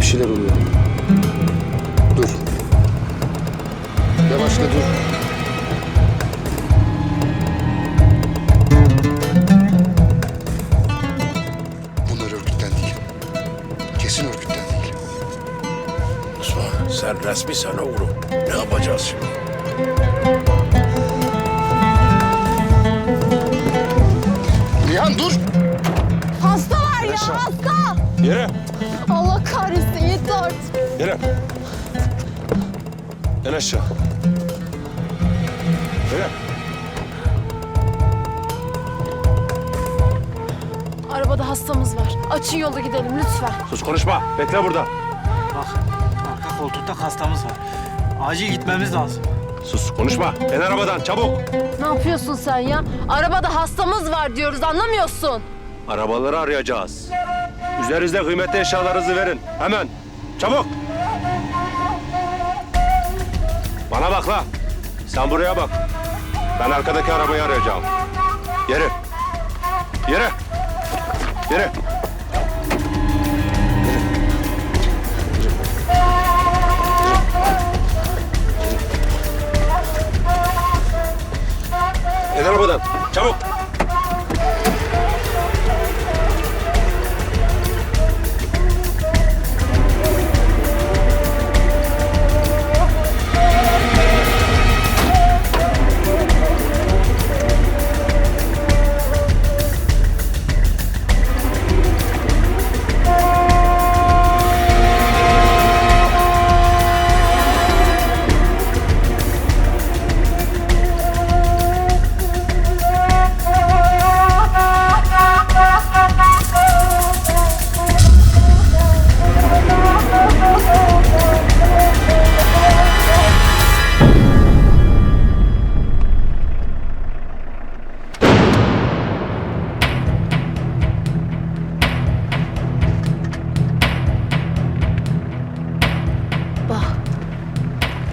Bir şeyler oluyor. Dur. Yavaşla dur. Bunlar örgütten değil. Kesin örgütten değil. Osman sen resmi sana oğlum. Ne yapacağız şimdi? Nihan dur! Hasta var ya hasta. Yere. En aşağı. Yere. Arabada hastamız var. Açın yolu gidelim lütfen. Sus konuşma. Bekle burada. Bak arka koltukta hastamız var. Acil gitmemiz lazım. Sus konuşma. En arabadan çabuk. Ne yapıyorsun sen ya? Arabada hastamız var diyoruz anlamıyorsun. Arabaları arayacağız. Üzerinizde kıymetli eşyalarınızı verin. Hemen. Çabuk. Bana bak la. Sen buraya bak. Ben arkadaki arabayı arayacağım. Yere. Yere. Yere.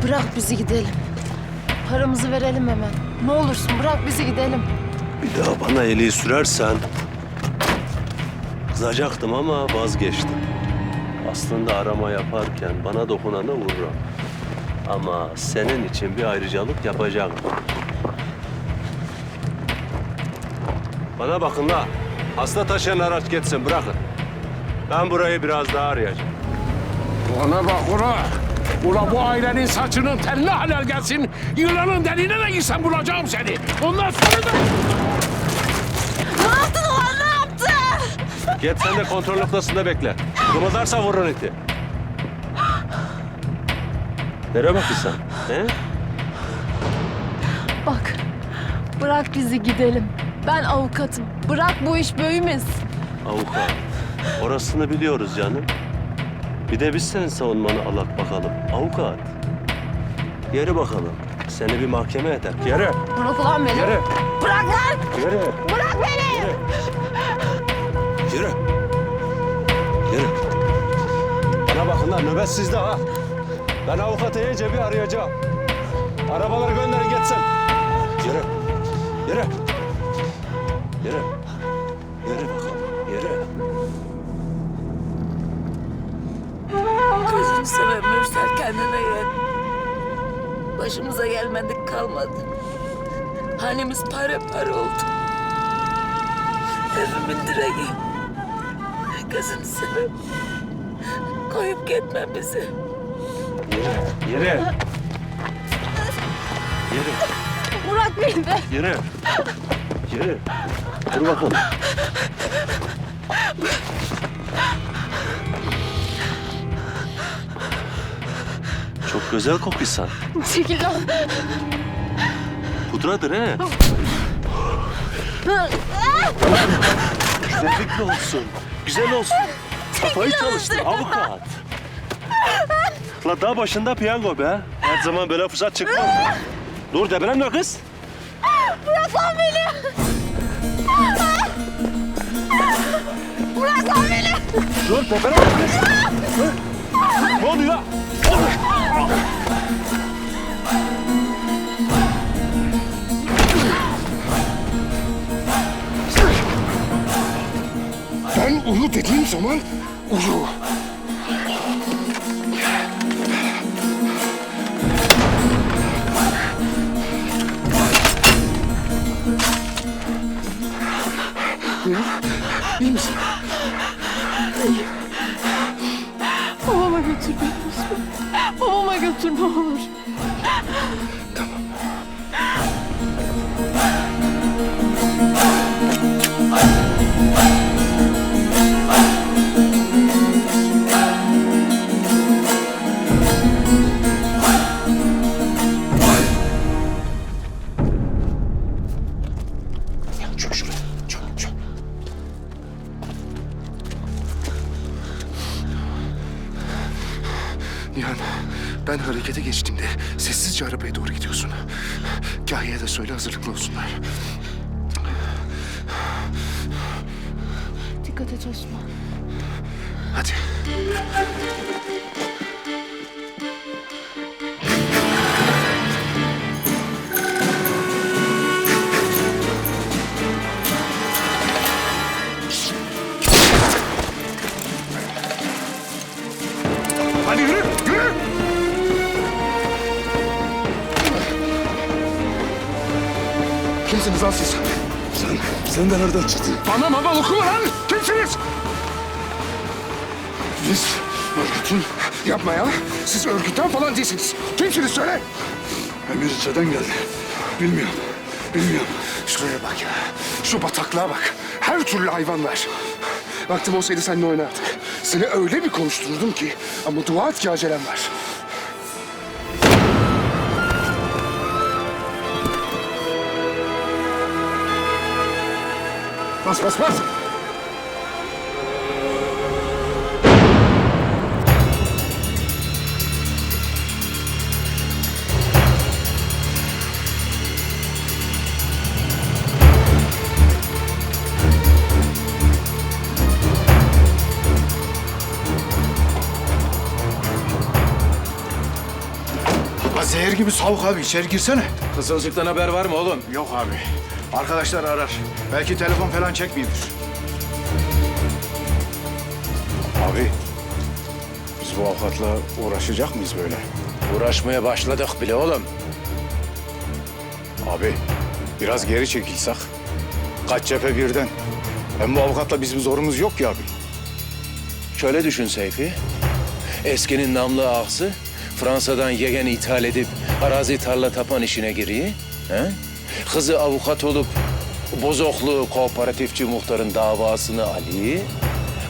Bırak bizi gidelim. Paramızı verelim hemen. Ne olursun bırak bizi gidelim. Bir daha bana eli sürersen... Kızacaktım ama vazgeçtim. Aslında arama yaparken bana dokunana vururum. Ama senin için bir ayrıcalık yapacağım. Bana bakın la. Hasta taşıyan araç geçsin bırakın. Ben burayı biraz daha arayacağım. Ona bak ula. Ula bu ailenin saçının teline halel gelsin. Yılanın deliğine de gitsen bulacağım seni. Ondan sonra da... Ne yaptın ulan ne yaptın? Git sen de kontrol noktasında bekle. Kımıldarsa vurun iti. Nereye bakıyorsun sen? He? Bak. Bırak bizi gidelim. Ben avukatım. Bırak bu iş büyümesin. Avukat. Orasını biliyoruz canım. Bir de biz senin savunmanı alak bakalım. Avukat. Yere bakalım. Seni bir mahkeme eder. Yere. Bırak ulan beni. Yere. Bırak lan. Yere. Bırak beni. Yere. Yere. Bana bakın lan nöbet sizde ha. Ben avukatı iyice bir arayacağım. Arabaları gönderin geçsin. Yere. Yere. Yere. Yere bakalım. Gözünü seveyim Mürsel kendine gel. Başımıza gelmedik kalmadı. Hanemiz pare pare oldu. Evimin direği. Gözünü seveyim. Koyup gitme bizi. Yere. Yere. Yere. Bırak beni de. Yere. Yere. Dur bakalım. Güzel kokuyorsun. Çekil lan. Pudradır he. Güzellikli olsun. Güzel olsun. Kafayı çalıştır avukat. La daha başında piyango be. Her zaman böyle fırsat çıkmaz. Dur debelenme kız. Bırak lan beni. Bırak lan beni. Dur debelenme kız. Ne oluyor? lan? Ben uyu dediğim zaman uyu. İyi misin? Götür ne olur. Ya çök şuraya. Çök çök. Nihan ben harekete geçtiğimde sessizce arabaya doğru gidiyorsun. Kahya'ya da söyle hazırlıklı olsunlar. Dikkat et Osman. Hadi. Hadi Kimsiniz lan siz? Sen, sen de nereden çıktın? Bana mama okuma lan! Kimsiniz? Biz örgütün... Yapma ya. Siz örgütten falan değilsiniz. Kimsiniz söyle. Emir içeriden geldi. Bilmiyorum. Bilmiyorum. Şuraya bak ya. Şu bataklığa bak. Her türlü hayvan var. Vaktim olsaydı seninle oynardık. Seni öyle bir konuştururdum ki. Ama dua et ki acelem var. Bas bas bas. La zehir gibi soğuk abi içeri girsene. Kızılcık'tan haber var mı oğlum? Yok abi. Arkadaşlar arar. Belki telefon falan çekmiyordur. Abi biz bu avukatla uğraşacak mıyız böyle? Uğraşmaya başladık bile oğlum. Abi biraz geri çekilsek. Kaç cephe birden. Hem bu avukatla bizim zorumuz yok ki abi. Şöyle düşün Seyfi. Eskinin namlı ağası Fransa'dan yegen ithal edip arazi tarla tapan işine giriyor. He? Kızı avukat olup bozoklu kooperatifçi muhtarın davasını Ali.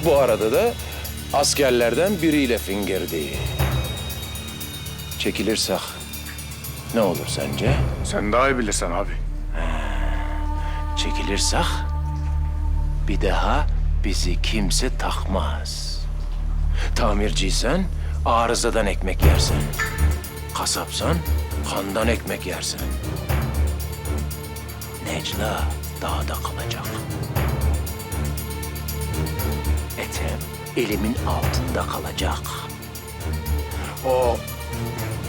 Bu arada da askerlerden biriyle fingirdi. Çekilirsek ne olur sence? Sen daha iyi bilirsen abi. Çekilirsek bir daha bizi kimse takmaz. Tamirciysen arızadan ekmek yersin. Kasapsan kandan ekmek yersin. Necla dağda kalacak. Etem elimin altında kalacak. O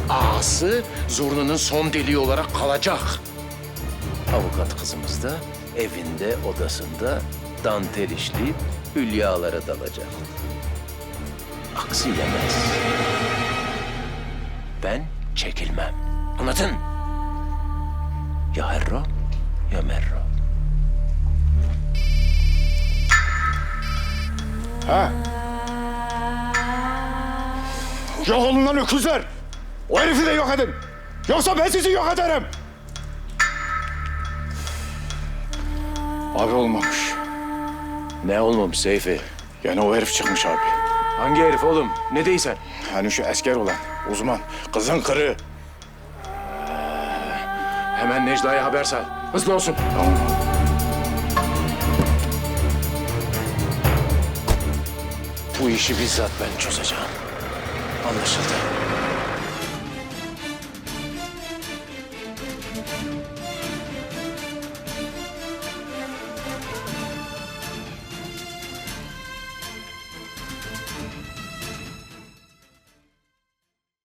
ağası zurnanın son deliği olarak kalacak. Avukat kızımız da evinde, odasında dantel işleyip hülyalara dalacak. Aksi demez. Ben çekilmem. Anladın? Ya herro ya merro. Ha? Yok olun lan öküzler. O herifi de yok edin. Yoksa ben sizi yok ederim. Abi olmamış. Ne olmamış Seyfi? Yani o herif çıkmış abi. Hangi herif oğlum? Ne değilsen? Hani şu asker olan uzman. Kızın kırığı. Hemen Necla'ya haber sal. Hızlı olsun. Bu işi bizzat ben çözeceğim. Anlaşıldı.